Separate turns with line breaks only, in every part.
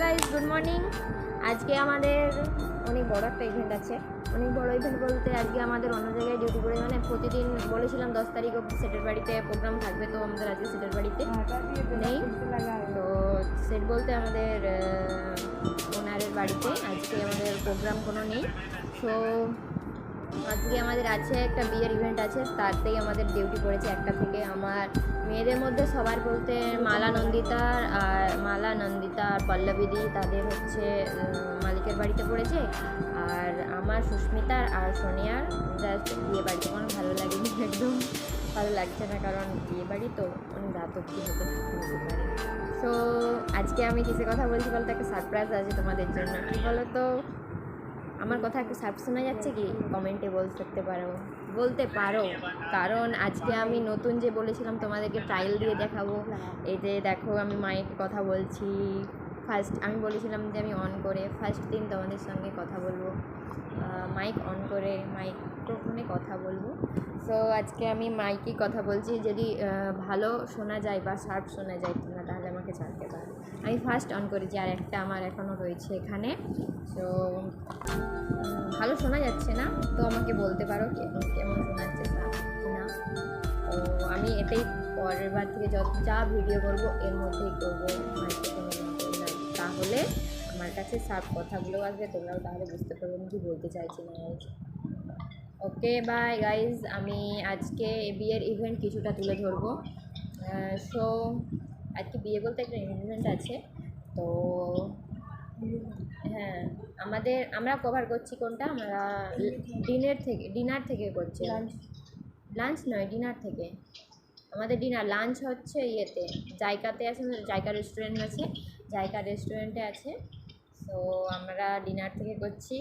Guys good morning আজকে আমাদের অনেক বড় একটা ইভেন্ট আছে। অনেক বড় ইভেন্ট বলতে আজকে আমাদের অন্য জায়গায় ডিউটি করে মানে প্রতিদিন বলেছিলাম দশ তারিখ অব্দি সেটের বাড়িতে প্রোগ্রাম থাকবে, তো আমাদের আজকে সেটের বাড়িতে নেই। তো সেট বলতে আমাদের ওনারের বাড়িতে আজকে আমাদের প্রোগ্রাম কোনো নেই। সো আজকে আমাদের আছে একটা বিয়ের ইভেন্ট আছে তারতেই আমাদের ডিউটি পড়েছে একটা থেকে আমার। মেয়েদের মধ্যে সবার বলতে মালা নন্দিতার আর মালা নন্দিতা আর পল্লবীদি, তাদের হচ্ছে মালিকের বাড়িতে পড়েছে। আর আমার সুস্মিতার আর সোনিয়ার জাস্ট বিয়ে বাড়িতে কোনো ভালো লাগেনি একদম। ভালো লাগছে না কারণ বিয়ে বাড়ি তো অনেক রাত অব্দি হতে পারে। সো আজকে আমি কিসের কথা বলছি বলতে? একটা সারপ্রাইজ আছে তোমাদের জন্য। কী বলো তো আমার কথা একটু সার্ফ শোনা যাচ্ছে কি? কমেন্টে বল করতে পারো। বলতে পারো। কারণ আজকে আমি নতুন যে বলেছিলাম তোমাদেরকে ট্রায়াল দিয়ে দেখাবো, এই যে দেখো আমি মাইকে কথা বলছি। ফার্স্ট আমি বলেছিলাম যে আমি অন করে ফার্স্ট দিন তোমাদের সঙ্গে কথা বলব। মাইক অন করে মাইক্রোফোনে কথা বলব। সো আজকে আমি মাইকে কথা বলছি। যদি ভালো শোনা যায় বা শার্প শোনা যায় তোমরা তাহলে আমাকে জানতে পারো। আমি ফার্স্ট অন করেছি, আর একটা আমার এখনও রয়েছে এখানে। সো ভালো শোনা যাচ্ছে না, তো আমাকে বলতে পারো কেমন কেমন শোনা যাচ্ছে তা- না তো আমি এটাই পরের বার থেকে যত যা ভিডিও করব, এর মধ্যেই করব তাহলে আমার কাছে সব কথাগুলো আসবে, তোমরাও তাহলে বুঝতে পারবে আমি কি বলতে চাইছি না ওকে বাই গাইজ আমি আজকে বিয়ের ইভেন্ট কিছুটা তুলে ধরবো। সো আজকে বিয়ে বলতে একটা ইভেন্ট আছে। তো হ্যাঁ আমাদের আমরা কভার করছি কোনটা? আমরা ডিনের থেকে ডিনার থেকে করছি। লাঞ্চ লাঞ্চ নয় ডিনার থেকে। আমাদের ডিনার লাঞ্চ হচ্ছে ইয়েতে জায়গাতে আছে জায়গা রেস্টুরেন্ট আছে জায়গা রেস্টুরেন্টে আছে। তো আমরা ডিনার থেকে করছি।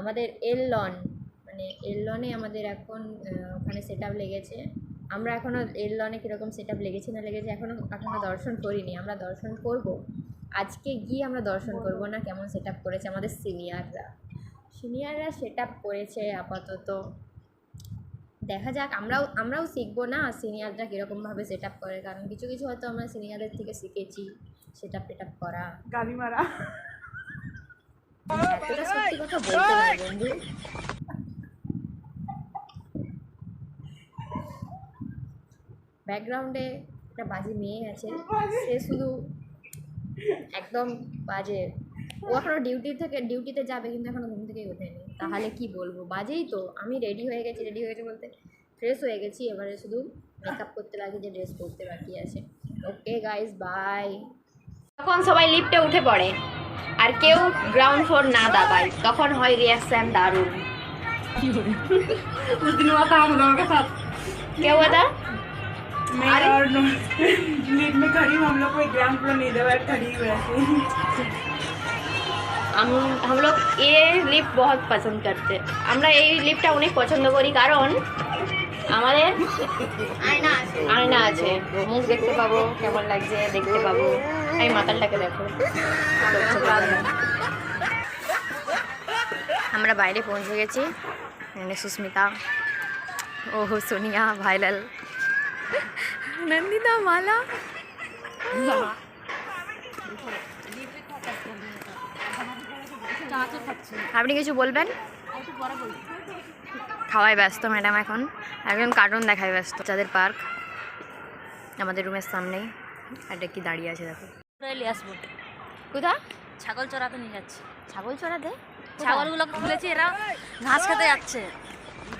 আমাদের এল লন মানে এল লনে আমাদের এখন ওখানে সেট আপ লেগেছে। আমরা এখনও এল লনে কীরকম সেট আপ লেগেছে না লেগেছে এখনও এখনও দর্শন করিনি। আমরা দর্শন করব। আজকে গিয়ে আমরা দর্শন করব না কেমন সেট আপ করেছে আমাদের সিনিয়ররা সিনিয়ররা সেট আপ করেছে আপাতত। দেখা যাক আমরাও আমরাও শিখব না সিনিয়ররা কীরকমভাবে সেট আপ করে। কারণ কিছু কিছু হয়তো আমরা সিনিয়রদের থেকে শিখেছি সেট আপ টেট আপ করা।
গালি মারা।
এতটা সত্যি কথা বলতে পারে বন্ধু ব্যাকগ্রাউন্ডে একটা বাজে মেয়ে আছে সে শুধু একদম বাজে। ও এখনও ডিউটি থেকে ডিউটিতে যাবে কিন্তু এখনও ঘুম থেকেই ওঠেনি। তাহলে কি বলব? বাজেই তো। আমি রেডি হয়ে গেছি রেডি হয়ে গেছি বলতে ফ্রেশ হয়ে গেছি এবারে শুধু মেকআপ করতে লাগে যে ড্রেস করতে বাকি আছে। ওকে গাইজ বাই তখন সবাই লিফটে উঠে পড়ে। আর কেউ গ্রাউন্ড ফ্লোর না দাবায়। তখন হয় রিয়াকশান দারুণ। কেউ দাদা
मैं और लीड में खड़ी हूँ हम लोग कोई ग्राउंड फ्लोर नहीं दबा खड़ी हुई ऐसे
हम हम लोग ये লিফট बहुत পছন্দ করতে আমরা এই লিফটটা অনেক পছন্দ করি কারণ আমাদের আয়না আছে মুখ দেখতে পাবো কেমন লাগছে দেখতে পাবো এই মাতালটাকে দেখো আমরা বাইরে পৌঁছে গেছি এখানে সুস্মিতা ও সোনিয়া ভাইলাল নন্দিতা মালা আপনি কিছু বলবেন? খাওয়ায় ব্যস্ত ম্যাডাম এখন। একজন কার্টুন দেখায় ব্যস্ত। যাদের পার্ক। আমাদের রুমের সামনেই। একটা কি দাঁড়িয়ে আছে দেখো।
আসব
কোথা
ছাগল চড়াতে নিয়ে যাচ্ছে।
ছাগল চড়াতে?
ছাগলগুলোকে খুলেছি এরা ঘাস খেতে যাচ্ছে।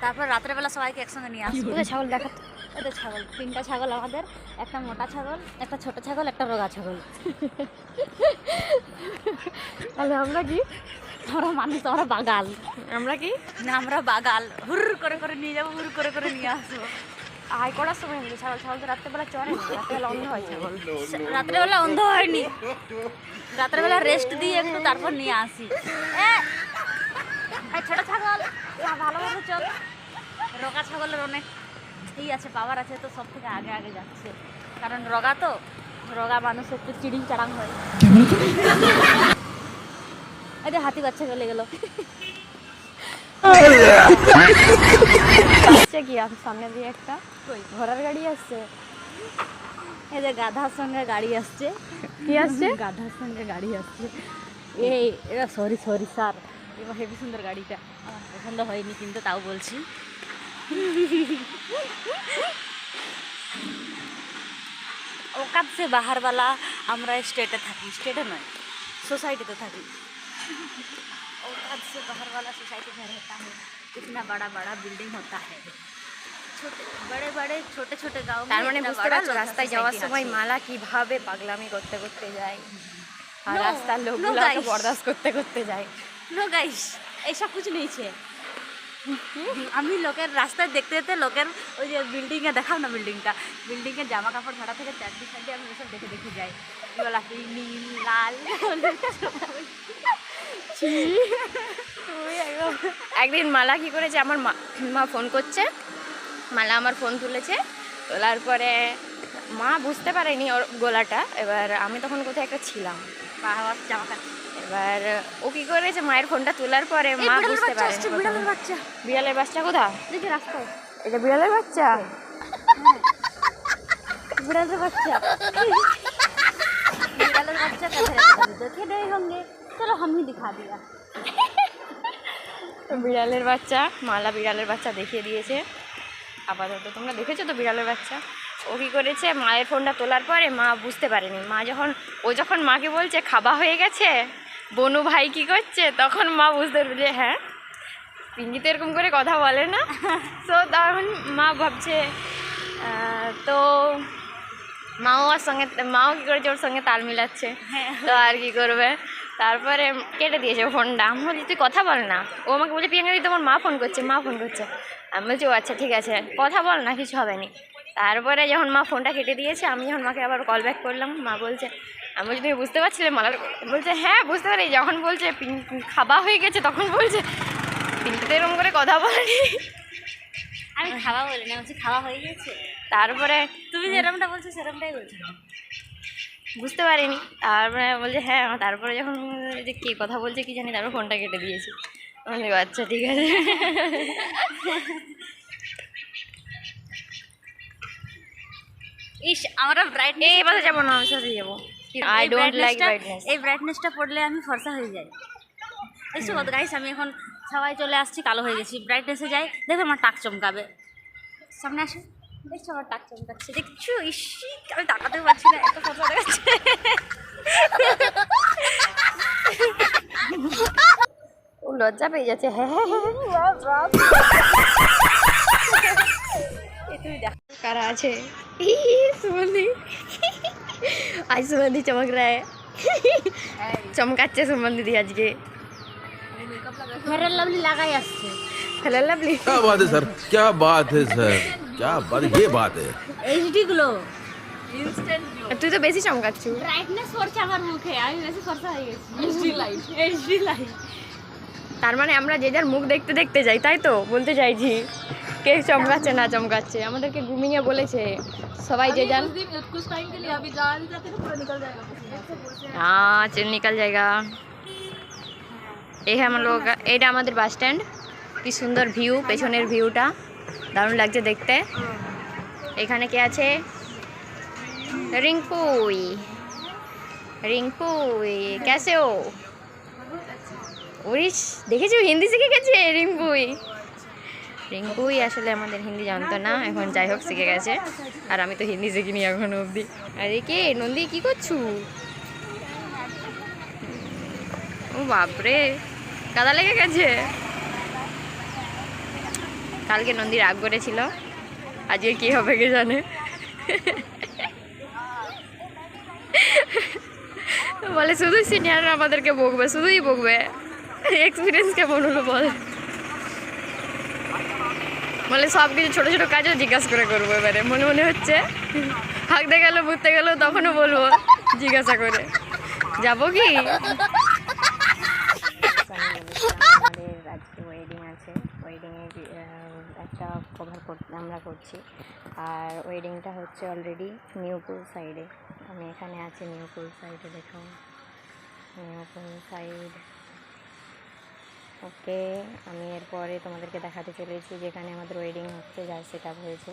তারপর রাত্রেবেলা সবাইকে একসঙ্গে নিয়ে আসব।
ছাগল দেখাতো
তো ছাগল তিনটা ছাগল আমাদের একটা মোটা ছাগল একটা ছোট ছাগল একটা রোগা ছাগল।
তাহলে আমরা কি?
আমরা মানুষ আমরা বাগাল।
আমরা কি?
না আমরা বাগাল। হুর করে করে নিয়ে যাব হুর করে করে নিয়ে আসব।
আয় করার সময় হয়েছে ছাগল ছাগল তো রাত্রেবেলা চড়ে না রাত্রেবেলা অন্ধ হয় ছাগল।
রাত্রেবেলা অন্ধ হয়নি। রাত্রেবেলা রেস্ট দিয়ে একটু তারপর নিয়ে আসি। ছোট ছাগল ভালোভাবে চল। রোগা ছাগলের অনেক ই আছে পাওয়ার আছে তো সব থেকে আগে আগে যাচ্ছে। কারণ রোগা তো রোগা মানুষ একটু চিড়িং চাড়াং হয়। এই যে হাতি বাচ্চা চলে গেল।
কি আর সামনে দিয়ে একটা ঘোড়ার গাড়ি আসছে।
এই যে গাধার সঙ্গে গাড়ি আসছে।
কি আসছে?
গাধার সঙ্গে গাড়ি আসছে। এই এরা সরি সরি স্যার এবার হেভি সুন্দর গাড়িটা। আমার পছন্দ হয়নি কিন্তু তাও বলছি। ওকাত সে বাহারওয়ালা আমরা স্টেটে থাকি স্টেটে নয় सोसाइटी থাকি औकात से बाहर वाला सोसाइटी में रहता हूँ इतना बड़ा बड़ा बिल्डिंग होता है छोटे बड़े बड़े छोटे छोटे गाँव में
তার মানে
इतना
বুঝতে
बड़ा
পারছো
लोग का
রাস্তায়
society
যাওয়ার
আছে।
সময় মালা কিভাবে পাগলামি করতে করতে যায় আর
No,
রাস্তার
no
লোকগুলো
guys.
বরদাস্ত করতে করতে যায়
নো গাইস এইসব কিছু নেইছে আমি লোকের রাস্তায় দেখতে দেখতে লোকের ওই যে বিল্ডিংয়ে দেখাও না বিল্ডিংটা বিল্ডিংয়ের জামা কাপড় ভাড়া থেকে চারটি সাইডে আমি এসব দেখে দেখে যাই। গোলাপি নীল, লাল?
একদিন মালা কি করেছে? আমার মা মা ফোন করছে। মালা আমার ফোন তুলেছে। তোলার পরে মা বুঝতে পারেনি ওর গোলাটা। এবার আমি তখন কোথায় একটা ছিলাম।
জামা কাপড়
এবার ও কি করেছে? মায়ের ফোনটা তোলার পরে মা বুঝতে পারে
বিড়ালের বাচ্চা।
কোথায়? কোথা এটা হ্যাঁ। বিড়ালের বাচ্চা?
বিড়ালের বাচ্চা। বিড়ালের বাচ্চা দেখে দেয় হোঙ্গে চলো আমি দিখা দিয়া
বিড়ালের বাচ্চা মালা বিড়ালের বাচ্চা দেখিয়ে দিয়েছে। আপাতত তোমরা দেখেছ তো বিড়ালের বাচ্চা? ও কী করেছে? মায়ের ফোনটা তোলার পরে মা বুঝতে পারেনি। মা যখন ও যখন মাকে বলছে খাবা হয়ে গেছে? বনু ভাই কি করছে? তখন মা বুঝতে পারবে যে হ্যাঁ পিঙ্কি তো এরকম করে কথা বলে না। তো তখন মা ভাবছে তো মাও ওর সঙ্গে মাও কী করেছে? ওর সঙ্গে তাল মিলাচ্ছে। তো আর কি করবে? তারপরে কেটে দিয়েছে ফোনটা। আমি বলছি তুই কথা বল না। ও আমাকে বলছে প্রিয়াঙ্কা দি তোমার মা ফোন করছে মা ফোন করছে। আমি বলছি ও আচ্ছা ঠিক আছে। কথা বল না কিছু হবে না। তারপরে যখন মা ফোনটা কেটে দিয়েছে আমি যখন মাকে আবার কল ব্যাক করলাম মা বলছে আমি বলছি তুমি বুঝতে পারছিলে মালার বলছে হ্যাঁ বুঝতে পারি। যখন বলছে খাবা হয়ে গেছে তখন বলছে পিঙ্কি তো এরকম করে কথা বলেনি।
আমি খাওয়া বলি না বলছি খাওয়া হয়ে গেছে?
তারপরে
তুমি যেরকমটা বলছো সেরকমটাই বলছো।
বুঝতে পারিনি। তারপরে বলছে হ্যাঁ তারপরে যখন যে কে কথা বলছে কি জানি তারপর ফোনটা কেটে দিয়েছি। আমি বলি, আচ্ছা ঠিক আছে।
ইস আমরা ব্রাইটনেস
এই বাসে যাব না আমি সাথে যাব। আই ডোন্ট লাইক ব্রাইটনেস
এই ব্রাইটনেসটা পড়লে আমি ফর্সা হয়ে যাই এসো কত গাইস আমি এখন সবাই চলে আসছি কালো হয়ে গেছি ব্রাইটনেসে যাই দেখো আমার টাক চমকাবে সামনে আসো দেখছ আমার টাক চমকাচ্ছে দেখছ ইস আমি তাকাতে পারছি না এত ফর্সা দেখাচ্ছে
ও লজ্জা পেয়ে যাচ্ছে হ্যাঁ হ্যাঁ হ্যাঁ
এই তুমি দেখো
কারা আছে ই, সুমন্দি আজ সুমন্দি চমক রা চমকাচ্ছে সুমন্দি দি আজকে
ফেরার লাভলি লাগাই আসছে
হ্যালো লাভলি
क्या बात है सर क्या बात है सर क्या बात ये बात है
এইচডি গ্লো
তুই তো বেশি চমকাচ্ছু
ব্রাইটনেস পড়ছে আমার মুখে আমি বেশি ফর্সা হয়ে গেছি এইচডি লাইট এইচডি লাইট
তার মানে আমরা যে যার মুখ দেখতে দেখতে যাই তাই তো বলতে চাইছি কে চমকাচ্ছে না চমকাচ্ছে আমাদেরকে গ্রুমিংয়ে বলেছে সবাই যে যান
कुछ टाइम के लिए अभी जा नहीं जाते तो पूरा निकल जाएगा
हाँ चल निकल जाएगा এই হ্যাঁ আমার লোক এইটা আমাদের বাস স্ট্যান্ড কি সুন্দর ভিউ পেছনের ভিউটা দারুণ লাগছে দেখতে এখানে কে আছে রিঙ্কুই রিঙ্কুই কেসে ও উড়িস দেখেছো হিন্দি শিখে গেছে রিঙ্কুই রিঙ্কুই আসলে আমাদের হিন্দি জানতো না, এখন যাই হোক শিখে গেছে। আর আমি তো হিন্দি শিখিনি এখনও অবধি। আরে কে নন্দী কি করছু? ও বাপরে, কাদা লেগে গেছে। কালকে নন্দী রাগ করেছিল, আজকে কি হবে কে জানে। বলে শুধু সিনিয়ররা আমাদেরকে বকবে, শুধুই বকবে। এক্সপিরিয়েন্স কেমন হলো বল? বলে সব কিছু ছোটো ছোটো কাজও জিজ্ঞাসা করে করব এবারে। মনে মনে হচ্ছে, হাঁকতে গেল বুঝতে গেল, তখনও বলব, জিজ্ঞাসা করে। যাব কি? আমাদের আজকে ওয়েডিং আছে। ওয়েডিংয়ে একটা কভার আমরা করছি। আর ওয়েডিংটা হচ্ছে অলরেডি নিউপুর সাইডে আমি এখানে আছি নিউপুর সাইডে দেখো। নিউপুর সাইড ওকে, আমি এরপরে তোমাদেরকে দেখাতে চলেছি যেখানে আমাদের ওয়েডিং হচ্ছে যার সেট আপ হয়েছে।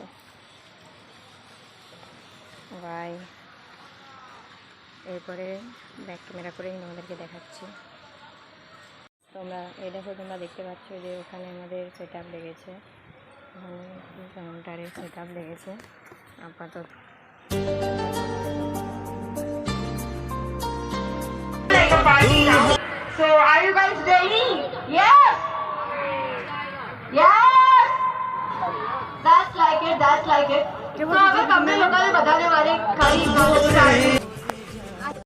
বাই এরপরে ব্যাক ক্যামেরা করেই তোমাদেরকে দেখাচ্ছি। তোমরা, এই দেখো, তোমরা দেখতে পাচ্ছ যে ওখানে আমাদের সেট আপ লেগেছে। ওখানে কাউন্টারে সেট আপ লেগেছে, আপাতত।
Are you guys ready? Yes. Yes. That's like it. That's like it. तो अगर कमरे लोगों बताने वाले खाली